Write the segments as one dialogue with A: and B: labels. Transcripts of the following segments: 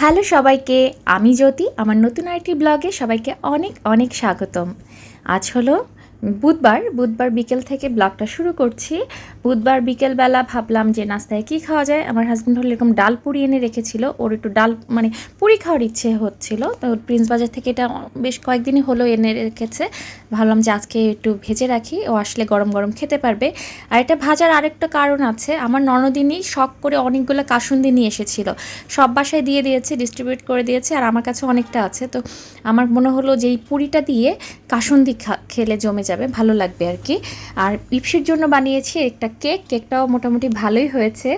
A: Hello সবাইকে আমি জ্যোতি। আমার নতুন আরেকটি ব্লগে সবাইকে অনেক অনেক স্বাগতম। আজ হলো বুধবার বুধবার বিকেল থেকে ব্লগটা শুরু করছি। বুধবার বিকেলবেলা ভাবলাম যে নাস্তায় কী খাওয়া যায়? আমার হাজব্যান্ড হলো এরকম ডাল পুরি এনে রেখেছিল। ওর একটু ডাল মানে পুরি খাওয়ার ইচ্ছে হচ্ছিল। তো প্রিন্স বাজার থেকে এটা বেশ কয়েকদিনই হলো এনে রেখেছে। ভাবলাম যে আজকে একটু ভেজে রাখি। ও আসলে গরম গরম খেতে পারবে। আর এটা ভাজার আরেকটা কারণ আছে, আমার ননদিনই শখ করে অনেকগুলো কাসুন্দি নিয়ে এসেছিল। সব বাসায় দিয়ে দিয়েছে ডিস্ট্রিবিউট করে দিয়েছে, আর আমার কাছে অনেকটা আছে। তো আমার মনে হলো যে এই পুরিটা দিয়ে কাসুন্দি খেলে জমে যাবে, ভালো লাগবে আর কি। আর ইপসির জন্য বানিয়েছি একটা কেক, কেকটাও মোটামুটি ভালোই হয়েছে।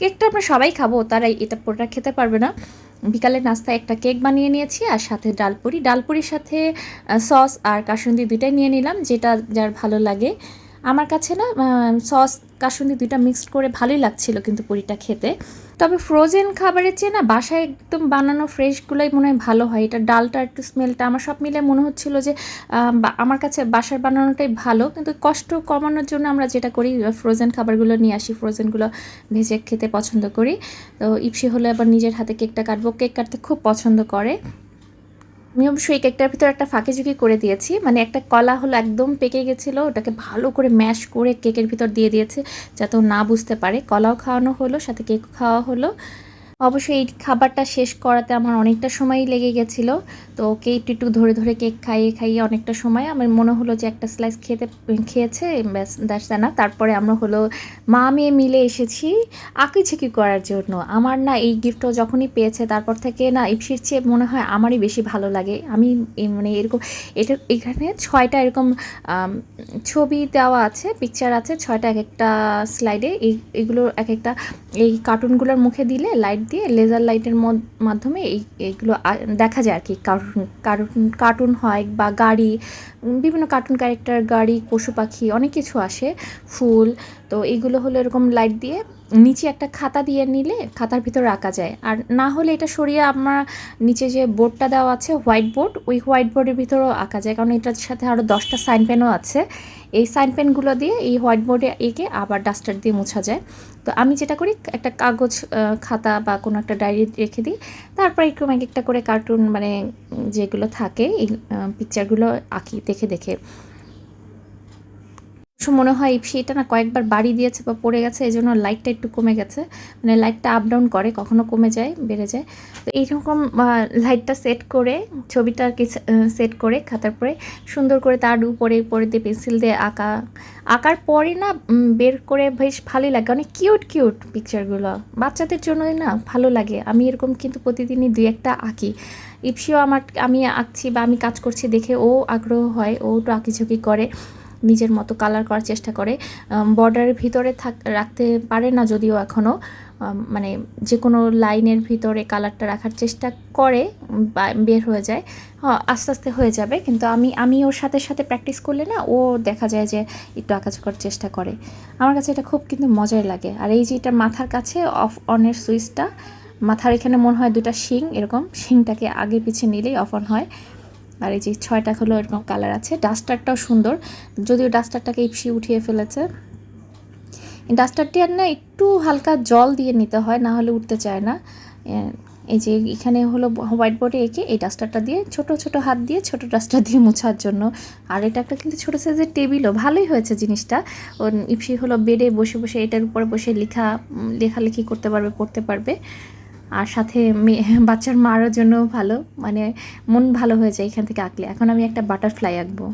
A: কেকটা আমরা সবাই খাব তারা এটা পোটা খেতে পারবে না। বিকালের নাস্তায় একটা কেক বানিয়ে নিয়েছি আর সাথে ডালপুরি ডালপুরির সাথে সস আর কাসুন্দি দুইটাই নিয়ে নিলাম, যেটা যার ভালো লাগে। আমার কাছে না সস, কাসুন্দি দুইটা মিক্সড করে ভালোই লাগছিল কিন্তু পুরিটা খেতে। তবে ফ্রোজেন খাবারের চেয়ে না বাসায় একদম বানানো ফ্রেশগুলোই মনে হয় ভালো হয়। এটা ডালটা, একটু স্মেলটা আমার সব মিলে মনে হচ্ছিল যে আমার কাছে বাসার বানানোটাই ভালো। কিন্তু কষ্ট কমানোর জন্য আমরা যেটা করি ফ্রোজেন খাবারগুলো নিয়ে আসি। ফ্রোজেনগুলো ভেজে খেতে পছন্দ করি। তো ইপসি হলে আবার নিজের হাতে কেকটা কাটবো। কেক কাটতে খুব পছন্দ করে। আমি অবশ্যই কেকটার ভিতরে একটা ফাঁকে ঝুঁকি করে দিয়েছি। মানে একটা কলা হলো একদম পেকে গেছিল, ওটাকে ভালো করে ম্যাশ করে কেকের ভিতর দিয়ে দিয়েছে যাতে না বুঝতে পারে। কলাও খাওয়ানো হলো, সাথে কেক খাওয়া হলো। অবশ্যই এই খাবারটা শেষ করাতে আমার অনেকটা সময়ই লেগে গেছিল। তো ওকে একটু একটু ধরে ধরে কেক খাইয়ে খাইয়ে অনেকটা সময়। আমার মনে হলো যে একটা স্লাইস খেতে, খেয়েছে, ব্যাস দ্যাটস না তারপরে আমরা হলো, মা মেয়ে মিলে এসেছি আঁকিঝুঁকি করার জন্য। আমার না এই গিফটও যখনই পেয়েছে, তারপর থেকে না ইপসির চেয়ে মনে হয় আমারই বেশি ভালো লাগে। আমি মানে এরকম, এটা, এখানে ছয়টা এরকম ছবি দেওয়া আছে পিকচার আছে, ছয়টা এক একটা স্লাইডে এই, এগুলো এক একটা এই কার্টুনগুলোর মুখে দিলে লাইট দিয়ে লেজার লাইটের মাধ্যমে এই, এইগুলো দেখা যায় আর কি। কার্টুন কার্টুন কার্টুন হয় বা গাড়ি বিভিন্ন কার্টুন ক্যারেক্টার গাড়ি, পশু পাখি, অনেক কিছু আসে, ফুল, তো এইগুলো হলো এরকম লাইট দিয়ে নিচে একটা খাতা দিয়ে নিলে খাতার ভিতর রাখা যায়। আর না হলে এটা সরিয়ে আমার নিচে যে বোর্ডটা দেওয়া আছে, হোয়াইট বোর্ড, ওই হোয়াইট বোর্ডের ভিতরেও আঁকা যায়। কারণ এটার সাথে আরও দশটা সাইন পেনও আছে। এই সাইন পেনগুলো দিয়ে এই হোয়াইট বোর্ডে এঁকে আবার ডাস্টার দিয়ে মোছা যায়। তো আমি যেটা করি, একটা কাগজ খাতা বা কোনো একটা ডায়েরি রেখে দিই। তারপর এরকম এক একটা করে কার্টুন মানে যেগুলো থাকে, এই পিকচারগুলো আঁকি দেখে দেখে। মনে হয় সেটা না কয়েকবার বাড়ি দিয়েছে বা পড়ে গেছে এই জন্য লাইটটা একটু কমে গেছে। মানে লাইটটা আপ ডাউন করে, কখনো কমে যায়, বেড়ে যায়। তো এইরকম লাইটটা সেট করে, ছবিটা সেট করে, খাতার পরে সুন্দর করে তার উপরে উপরে দিয়ে পেন্সিল দিয়ে আঁকা। আঁকার পরে না বের করে বেশ ভালোই লাগে। অনেক কিউট কিউট পিকচারগুলো বাচ্চাদের জন্যই না ভালো লাগে। আমি এরকম কিন্তু প্রতিদিনই দুই একটা আঁকি। ইপসিও আমার, আমি আঁকছি বা আমি কাজ করছি দেখে ও আগ্রহ হয়, ও একটু আঁকিঝুঁকি করে। নিজের মতো কালার করার চেষ্টা করে। বর্ডারের ভিতরে থাক, রাখতে পারে না যদিও এখনও মানে যে কোনো লাইনের ভিতরে কালারটা রাখার চেষ্টা করে বের হয়ে যায়। হ্যাঁ আস্তে আস্তে হয়ে যাবে, কিন্তু আমি আমি ওর সাথে সাথে প্র্যাকটিস করলে না, ও দেখা যায় যে একটু আঁকাচ করার চেষ্টা করে। আমার কাছে এটা খুব কিন্তু মজাই লাগে। আর এই যে এটা মাথার কাছে অফ অনের সুইচটা মাথার এখানে মনে হয় দুটা শিং, এরকম শিংটাকে আগে পিছিয়ে নিলেই অফ অন হয়। আর এই যে ছয়টা হলো এরকম কালার আছে। ডাস্টারটাও সুন্দর, যদিও ডাস্টারটাকে ইপসি উঠিয়ে ফেলেছে। ডাস্টারটি আর না একটু হালকা জল দিয়ে নিতে হয়, না হলে উঠতে চায় না। এই যে এখানে হলো হোয়াইট বোর্ডে এঁকে এই ডাস্টারটা দিয়ে ছোট ছোট হাত দিয়ে ছোট ডাস্টার দিয়ে মোছার জন্য। আর এটা একটা কিন্তু ছোটো সাইজের টেবিলও ভালোই হয়েছে জিনিসটা। ইপসি হলো বেডে বসে বসে, এটার উপরে বসে লেখা লেখালেখি করতে পারবে, পড়তে পারবে। আর সাথে বাচ্চার মারও জন্য ভালো। মানে মন ভালো হয়ে যায় এখান থেকে আঁকলে। এখন আমি একটা বাটারফ্লাই আঁকবো।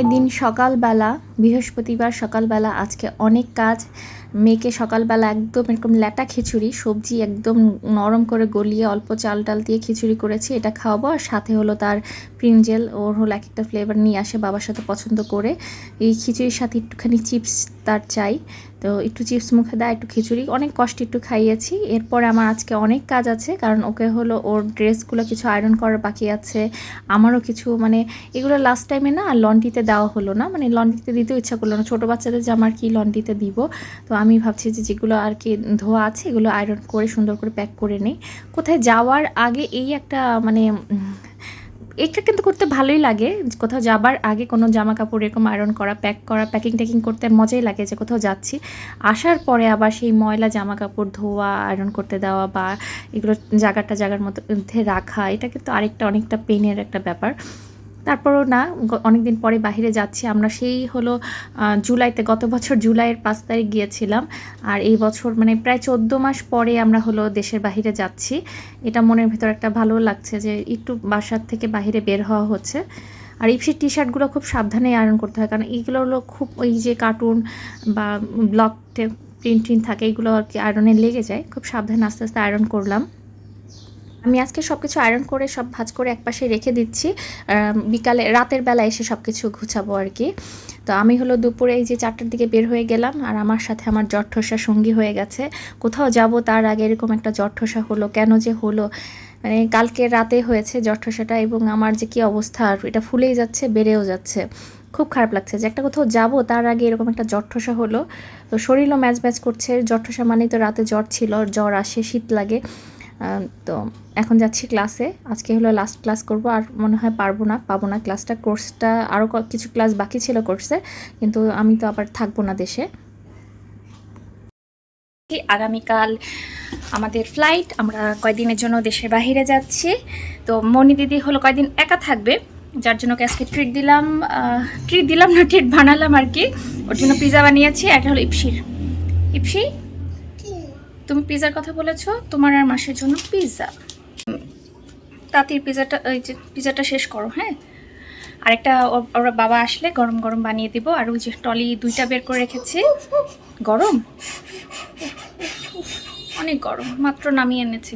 A: পরের দিন সকালবেলা, বৃহস্পতিবার সকালবেলা আজকে অনেক কাজ। মেয়েকে সকালবেলা একদম এরকম ল্যাটা খিচুড়ি, সবজি একদম নরম করে গলিয়ে অল্প চাল টাল দিয়ে খিচুড়ি করেছি, এটা খাওয়াবো। আর সাথে হলো তার প্রিঞ্জেল ওর হলো এক একটা ফ্লেভার নিয়ে আসে বাবার সাথে পছন্দ করে। এই খিচুড়ির সাথে একটুখানি চিপস তার চাই। তো একটু চিপস মুখে দেয়, একটু খিচুড়ি। অনেক কষ্টে একটু খাইয়েছি। এরপর আমার আজকে অনেক কাজ আছে, কারণ ওকে হলো ওর ড্রেসগুলো কিছু আয়রন করার বাকি আছে। আমারও কিছু মানে এগুলো লাস্ট টাইমে না লন্ড্রিতে দেওয়া হলো না। মানে লন্ড্রিতে দিতেও ইচ্ছা করল না। ছোটো বাচ্চাদের জামার কি লন্ড্রিতে দিব। তো আমি ভাবছি যে যেগুলো আর কি ধোয়া আছে, এগুলো আয়রন করে সুন্দর করে প্যাক করে নিই। কোথায় যাওয়ার আগে এই একটা মানে এটা কিন্তু করতে ভালোই লাগে কোথাও যাবার আগে কোনো জামা কাপড় এরকম আয়রন করা প্যাক করা প্যাকিং ট্যাকিং করতে মজাই লাগে যে কোথাও যাচ্ছি। আসার পরে আবার সেই ময়লা জামা কাপড় ধোয়া আয়রন করতে দেওয়া বা এগুলো জায়গাটা জায়গার মধ্যে রাখা, এটা কিন্তু আরেকটা অনেকটা পেনের একটা ব্যাপার। তারপরও না অনেক দিন পরে বাইরে যাচ্ছি। আমরা সেই হলো জুলাইতে, গত বছর জুলাইয়ের পাঁচ তারিখ গিয়েছিলাম। আর এই বছর মানে প্রায় চোদ্দ মাস পরে আমরা হলো দেশের বাইরে যাচ্ছি। এটা মনের ভেতর একটা ভালো লাগছে যে একটু বাসার থেকে বাইরে বের হওয়া হচ্ছে। আর ইপসির টি শার্টগুলো খুব সাবধানে আয়রন করতে হয়। কারণ এইগুলো হলো খুব ওই যে কার্টুন বা ব্লক প্রিন্ট টিন থাকে এগুলো আর কি আয়রনে লেগে যায়। খুব সাবধানে আস্তে আস্তে আয়রন করলাম। আমি আজকে সব কিছু আয়রন করে, সব ভাজ করে একপাশে রেখে দিচ্ছি। বিকালে, রাতের বেলা এসে সব কিছু গুছাবো আর কি। তো আমি হলো দুপুরে এই যে চারটার দিকে বের হয়ে গেলাম, আর আমার সাথে আমার জ্বর ঠোসা সঙ্গী হয়ে গেছে। কোথাও যাব তার আগে এরকম একটা জ্বর ঠোসা হলো, কেন যে হলো? মানে কালকে রাতে হয়েছে জ্বর ঠোসাটা এবং আমার যে কি অবস্থা এটা ফুলেই যাচ্ছে, বেড়েও যাচ্ছে। খুব খারাপ লাগছে যে একটা কোথাও যাব তার আগে এরকম একটা জ্বর হলো। তো শরীরও ম্যাচ ম্যাচ করছে জ্বর মানেই তো রাতে জ্বর ছিল, জ্বর আসে, শীত লাগে। তো এখন যাচ্ছি ক্লাসে আজকে হলো লাস্ট ক্লাস করব, আর মনে হয় পারব না, পাবো না ক্লাসটা কোর্সটা আরও কিছু ক্লাস বাকি ছিল কোর্সে কিন্তু আমি তো আবার থাকব না দেশে। আগামীকাল আমাদের ফ্লাইট আমরা কয়দিনের জন্য দেশের বাইরে যাচ্ছি। তো মনি দিদি হলো কয়দিন একা থাকবে, যার জন্য আজকে ট্রিট দিলাম ট্রিট দিলাম না ট্রিট বানালাম আর কি। ওর জন্য পিৎজা বানিয়েছি একটা হলো ইপসির। ইপসি? তুমি পিৎজার কথা বলেছ তোমার আর মাসের জন্য পিৎজা তাঁতির পিৎজাটা ওই যে পিৎজাটা শেষ করো হ্যাঁ? আরেকটা ও- ওরা বাবা আসলে গরম গরম বানিয়ে দিব আর ওই যে টলি দুইটা বের করে রেখেছি। গরম? অনেক গরম মাত্র নামিয়ে এনেছি।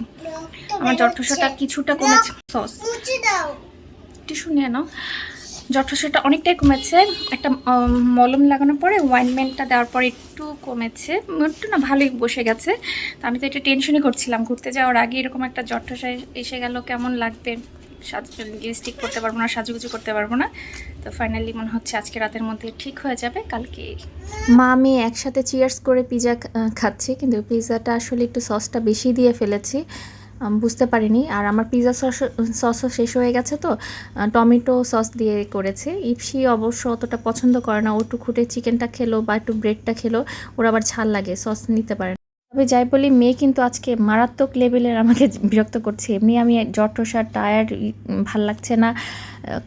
A: আমার জঠসটা কিছুটা কমেছে। সস টিস্যু নিয়ে নাও। জঠসটা অনেকটাই কমেছে। একটা মলম লাগানোর পরে ওয়াইনমেন্টটা দেওয়ার পরে একটু কমেছে। একটু না ভালোই বসে গেছে। তো আমি তো এটা টেনশনই করছিলাম। ঘুরতে যাওয়ার আগে এরকম একটা জঠসা এসে গেল, কেমন লাগবে? সাজ লিপস্টিক করতে পারব না, সাজুগুজু করতে পারব না। তো ফাইনালি মনে হচ্ছে আজকে রাতের মধ্যে ঠিক হয়ে যাবে, কালকে মা, আমি একসাথে চিয়ার্স করে পিৎজা খাচ্ছি। কিন্তু পিৎজাটা আসলে একটু সসটা বেশি দিয়ে ফেলেছি। বুঝতে পারিনি। আর আমার পিৎজা সস সসও শেষ হয়ে গেছে তো। টমেটো সস দিয়ে করেছে। ইপসি অবশ্য অতটা পছন্দ করে না। ওটু খুঁটে চিকেনটা খেলো বা একটু ব্রেডটা খেলো। ওর আবার ছাল লাগে সস নিতে পারে না। তবে যাই বলি, মেয়ে কিন্তু আজকে মারাত্মক লেভেলের আমাকে বিরক্ত করছে। এমনি আমি জটসার টায়ার্ড ভালো লাগছে না।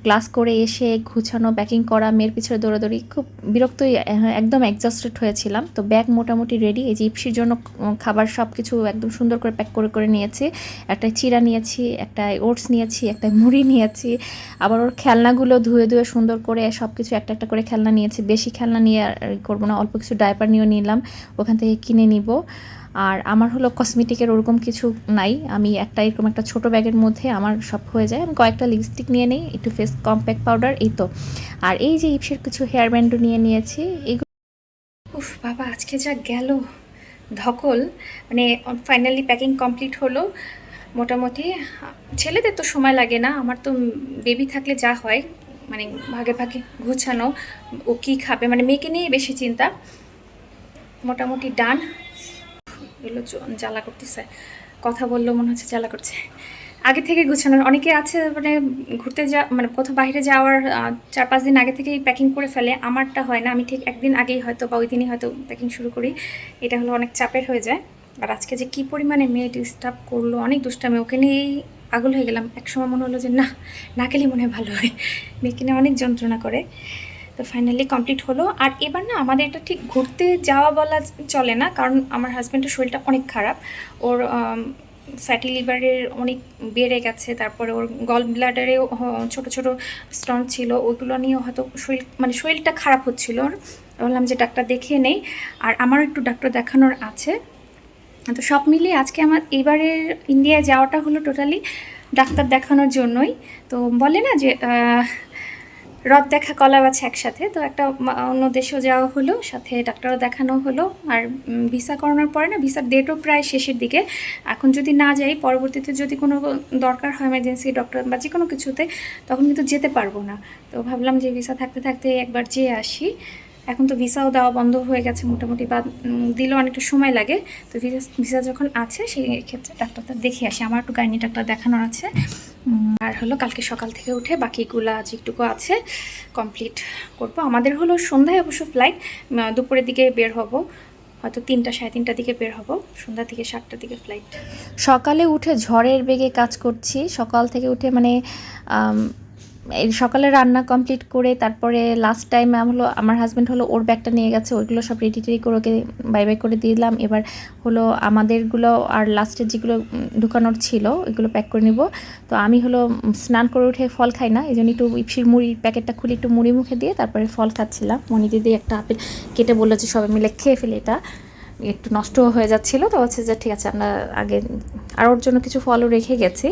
A: ক্লাস করে এসে গুছানো প্যাকিং করা, মেয়ের পিছনে দৌড়াদৌড়ি, খুব বিরক্তই একদম এক্সস্টেড হয়েছিলাম। তো ব্যাগ মোটামুটি রেডি এই যে ইপসির জন্য খাবার সব কিছু একদম সুন্দর করে প্যাক করে করে নিয়েছি। একটা চিরা নিয়েছি একটা ওটস নিয়েছি একটা মুড়ি নিয়েছি। আবার ওর খেলনাগুলো ধুয়ে ধুয়ে সুন্দর করে সব কিছু একটা একটা করে খেলনা নিয়েছি। বেশি খেলনা নিয়ে করব না, অল্প কিছু ডাইপার নিয়েও নিলাম। ওখান থেকে কিনে নিব। আর আমার হলো কসমেটিকের ওরকম কিছু নাই। আমি একটা এরকম একটা ছোট ব্যাগের মধ্যে আমার সব হয়ে যায়। আমি কয়েকটা লিপস্টিক নিয়ে নিই, একটু ফেস কম্প্যাক্ট পাউডার এই তো। আর এই যে ইপসের কিছু হেয়ার ব্যান্ডও নিয়ে নিয়েছি এগুলো উফ, বাবা, আজকে যা গেল। ধকল মানে ফাইনালি প্যাকিং কমপ্লিট হলো। মোটামুটি, ছেলেদের তো সময় লাগে না। আমার তো বেবি থাকলে যা হয় মানে ভাগে ভাগে গুছানো। ও কী খাবে? মানে মেয়েকে নিয়েই বেশি চিন্তা। মোটামুটি ডান এগুলো জ্বালা করতেছে। কথা বললেও মনে হচ্ছে জ্বালা করছে। আগে থেকে গুছানোর অনেকে আছে মানে ঘুরতে যা মানে কোথাও বাইরে যাওয়ার চার পাঁচ দিন আগে থেকেই প্যাকিং করে ফেলে। আমারটা হয় না। আমি ঠিক একদিন আগেই হয়তো বা ওই দিনই হয়তো প্যাকিং শুরু করি। এটা হলো অনেক চাপের হয়ে যায়। আর আজকে যে কী পরিমাণে মেয়ে ডিস্টার্ব করল, অনেক দুষ্টামে। ওকে নিয়েই পাগল হয়ে গেলাম। একসময় মনে হলো যে, না না গেলে মনে হয় ভালো হয়। মেয়েকে নিয়ে অনেক যন্ত্রণা করে। তো ফাইনালি কমপ্লিট হলো। আর এবার না আমাদের এটা ঠিক ঘুরতে যাওয়া বলা চলে না, কারণ আমার হাজব্যান্ডের শরীরটা অনেক খারাপ। ওর ফ্যাটি লিভারের অনেক বেড়ে গেছে, তারপরে ওর গল ব্লাডারেও ছোট ছোট স্টোন ছিল, ওইগুলো নিয়ে হয়তো শরীর মানে শরীরটা খারাপ হচ্ছিল। ওর বললাম যে ডাক্তার দেখিয়ে নেই। আর আমারও একটু ডাক্তার দেখানোর আছে। তো সব মিলিয়ে আজকে আমার এবারের ইন্ডিয়ায় যাওয়াটা হলো টোটালি ডাক্তার দেখানোর জন্যই। তো বলে না যে রথ দেখা কলা আছে একসাথে, তো একটা অন্য দেশেও যাওয়া হলো, সাথে ডাক্তারও দেখানো হলো, আর ভিসা করানোর পরে না ভিসার ডেটও প্রায় শেষের দিকে। এখন যদি না যাই, পরবর্তীতে যদি কোনো দরকার হয় এমার্জেন্সি ডক্টর বা যে কোনো কিছুতে, তখন কিন্তু যেতে পারব না। তো ভাবলাম যে ভিসা থাকতে থাকতে একবার যেয়ে আসি। এখন তো ভিসাও দেওয়া বন্ধ হয়ে গেছে মোটামুটি বা দিলেও অনেকটা সময় লাগে। তো ভিসা ভিসা যখন আছে, সেই ক্ষেত্রে ডাক্তারটা দেখে আসি। আমার একটু গাইনি ডাক্তার দেখানোর আছে। আর হলো কালকে সকাল থেকে উঠে বাকিগুলা একটুকু আছে কমপ্লিট করব। আমাদের হলো সন্ধ্যায় অবশ্য ফ্লাইট দুপুরের দিকে বের হব। হয়তো তিনটা, সাড়ে তিনটার দিকে বের হব। সন্ধ্যা থেকে সাতটার দিকে ফ্লাইট
B: সকালে উঠে ঝড়ের বেগে কাজ করছি। সকাল থেকে উঠে মানে সকালে রান্না কমপ্লিট করে তারপরে লাস্ট টাইম হলো, আমার হাজব্যান্ড হলো ওর ব্যাগটা নিয়ে গেছে, ওইগুলো সব রেডি টেডি করে ওকে বাই বাই করে দিলাম। এবার হলো আমাদেরগুলো আর লাস্টে যেগুলো ঢুকানোর ছিল, ওইগুলো প্যাক করে নিব। তো আমি হলো স্নান করে উঠে ফল খাই না এই জন্য একটু ইপসির মুড়ির প্যাকেটটা খুলে একটু মুড়ি মুখে দিয়ে তারপরে ফল খাচ্ছিলাম। মনি দিদি একটা আপেল কেটে বলল যে সবাই মিলে খেয়ে ফেলে এটা। একটু নষ্ট হয়ে যাচ্ছিল, তো হচ্ছে যে ঠিক আছে, আমরা আগে, আর ওর জন্য কিছু ফলও রেখে গেছি।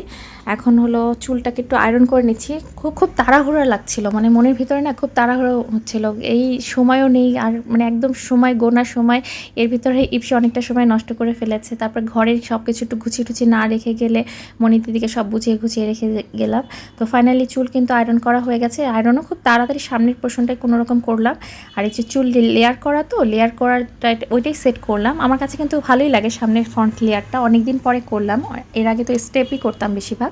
B: এখন হলো চুলটাকে একটু আয়রন করে নিচ্ছি। খুব খুব তাড়াহুড়া লাগছিল মানে মনের ভিতরে না খুব তাড়াহুড়ো হচ্ছিল। এই সময়ও নেই, আর মানে একদম সময়, গোনা সময়, এর ভিতরে ইপসি অনেকটা সময় নষ্ট করে ফেলেছে। তারপর ঘরের সব কিছু একটু গুছিয়ে টুছিয়ে না রেখে গেলে মনি দিদিকে সব বুঝিয়ে গুছিয়ে রেখে গেলাম। তো ফাইনালি চুল কিন্তু আয়রন করা হয়ে গেছে। আয়রনও খুব তাড়াতাড়ি সামনের পোর্শনটায় কোনো রকম করলাম। আর এই যে চুল লেয়ার করা তো লেয়ার করাটা ওইটাই সেট করলাম। আমার কাছে কিন্তু ভালোই লাগে সামনের ফ্রন্ট লেয়ারটা অনেক দিন পরে করলাম। এর আগে তো স্টেপই করতাম বেশিরভাগ।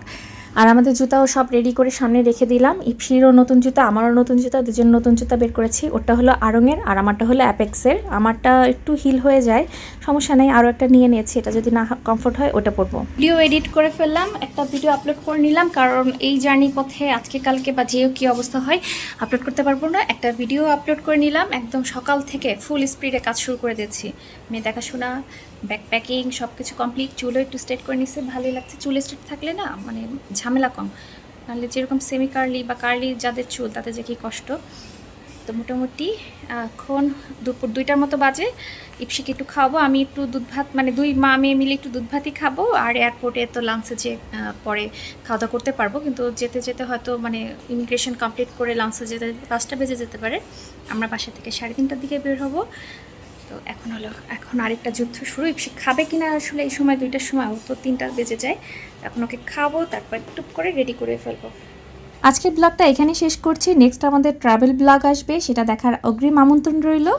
B: আর আমাদের জুতাও সব রেডি করে সামনে রেখে দিলাম। ইপসিরও নতুন জুতা, আমারও নতুন জুতা দুজন নতুন জুতা বের করেছি। ওটা হলো আরঙের আর আমারটা হলো অ্যাপেক্সের। আমারটা একটু হিল হয়ে যায়, সমস্যা নেই, আরও একটা নিয়ে নিয়েছি। এটা যদি না কমফোর্ট হয়, ওটা পরবো।
A: ভিডিও এডিট করে ফেললাম, একটা ভিডিও আপলোড করে নিলাম, কারণ এই জার্নি পথে আজকে, কালকে বা যেও কী অবস্থা হয় আপলোড করতে পারব না। একটা ভিডিও আপলোড করে নিলাম, একদম সকাল থেকে ফুল স্পিডে কাজ শুরু করে দিয়েছি। মেয়ে দেখাশোনা ব্যাকপ্যাকিং সব কিছু কমপ্লিট চুলও একটু স্ট্রেট করে নিচ্ছে ভালোই লাগছে। চুল স্ট্রেট থাকলে না মানে ঝামেলা কম। নাহলে যেরকম সেমি কার্লি বা কার্লি যাদের চুল তাতে যে কী কষ্ট। তো মোটামুটি, এখন দুপুর দুইটার মতো বাজে। ইপসিকে একটু খাওয়াবো, আমি একটু দুধ ভাত মানে দুই মা মেয়ে মিলে একটু দুধ ভাতই খাব, আর এয়ারপোর্টে তো লাঞ্চে যে পরে খাওয়া দাওয়া করতে পারব। কিন্তু যেতে যেতে হয়তো মানে ইমিগ্রেশন কমপ্লিট করে লাঞ্চে যেতে, পাঁচটা বেজে যেতে পারে। আমরা বাসা থেকে সাড়ে তিনটার দিকে বের হব। তো এখন হলো, এখন আরেকটা যুদ্ধ শুরু। সে খাবে কিনা আসলে এই সময়, দুইটার সময় তো তিনটা বেজে যায়। এখন ওকে খাব, তারপর টুপ করে রেডি করে ফেলব।
B: আজকের ব্লগটা এখানে শেষ করছি। নেক্সট আমাদের ট্রাভেল ব্লগ আসবে, সেটা দেখার অগ্রিম আমন্ত্রণ রইল।